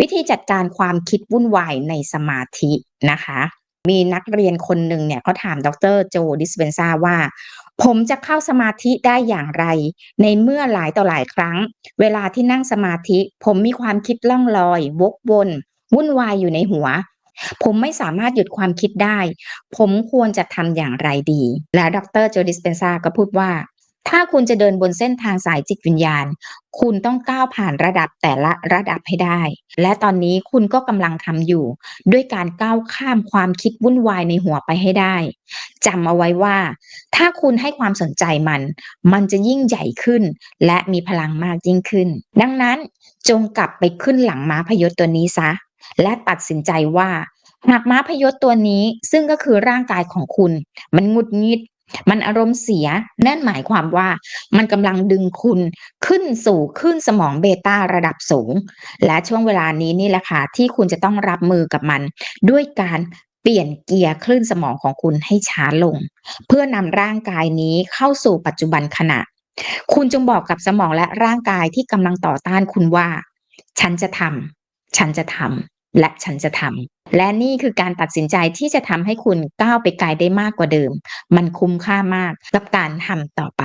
วิธีจัดการความคิดวุ่นวายในสมาธินะคะ มีนักเรียนคนหนึ่งเนี่ยเขาถามดรโจดิสเปนซาว่า ผมจะเข้าสมาธิได้อย่างไร ในเมื่อหลายต่อหลายครั้ง เวลาที่นั่งสมาธิ ผมมีความคิดล่องลอย วกวนวุ่นวายอยู่ในหัว ผมไม่สามารถหยุดความคิดได้ ผมควรจะทำอย่างไรดี และดรโจดิสเปนซาก็พูดว่า ถ้าคุณจะเดินบนเส้นทางสายจิตวิญญาณ คุณต้องก้าวผ่านระดับแต่ละระดับให้ได้ และตอนนี้คุณก็กำลังทำอยู่ ด้วยการก้าวข้ามความคิดวุ่นวายในหัวไปให้ได้จำเอาไว้ว่า ถ้าคุณให้ความสนใจมัน มันจะยิ่งใหญ่ขึ้น และมีพลังมากยิ่งขึ้น ดังนั้นจงกลับไปขึ้นหลังม้าพยศตัวนี้ซะ และตัดสินใจว่าหากม้าพยศตัวนี้ซึ่งก็คือร่างกายของคุณ มันหงุดหงิด มันอารมณ์เสียนั่นหมายความว่ามันกำลังดึงคุณขึ้นสู่ขึ้นสมองเบต้าระดับสูง และช่วงเวลานี้นี่แหละค่ะที่คุณจะต้องรับมือกับมัน ด้วยการเปลี่ยนเกียร์คลื่นสมองของคุณให้ช้าลง เพื่อนำร่างกายนี้เข้าสู่ปัจจุบันขณะ คุณจงบอกกับสมองและร่างกายที่กำลังต่อต้านคุณว่า ฉันจะทำฉันจะทำและฉันจะทำ และนี่คือการตัดสินใจที่จะทำให้คุณก้าวไปไกลได้มากกว่าเดิม มันคุ้มค่ามากกับการทำต่อไป